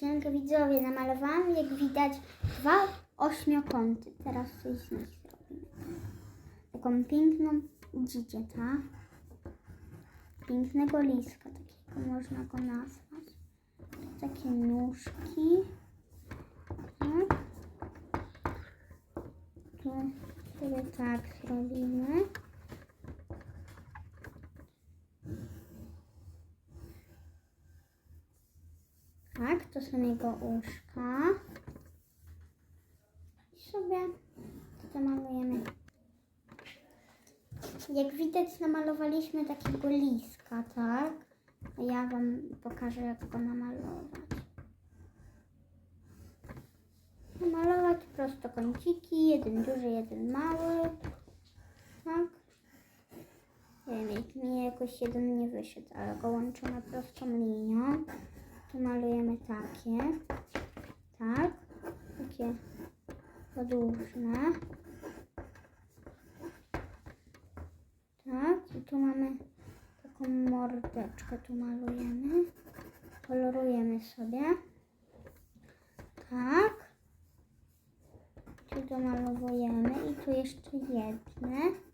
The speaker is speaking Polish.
księgę widzowie namalowałam, jak widać, dwa ośmiokąty. Teraz coś z nich zrobimy. Taką piękną, widzicie, tak? Pięknego liska, takiego można go nazwać. Takie nóżki. Tak. Tu tak zrobimy. Tak, to są jego uszka. I sobie to malujemy. Jak widać namalowaliśmy takiego liska, tak? A ja Wam pokażę jak go namalować. Namalować prostokąciki, jeden duży, jeden mały. Tak. Nie wiem, mi jakoś jeden nie wyszedł, ale go łączymy prostą linią. Tu malujemy takie. Tak. Takie podłużne. Tak. I tu mamy taką mordeczkę. Tu malujemy. Kolorujemy sobie. Tak. Tu domalowujemy. I tu jeszcze jedne.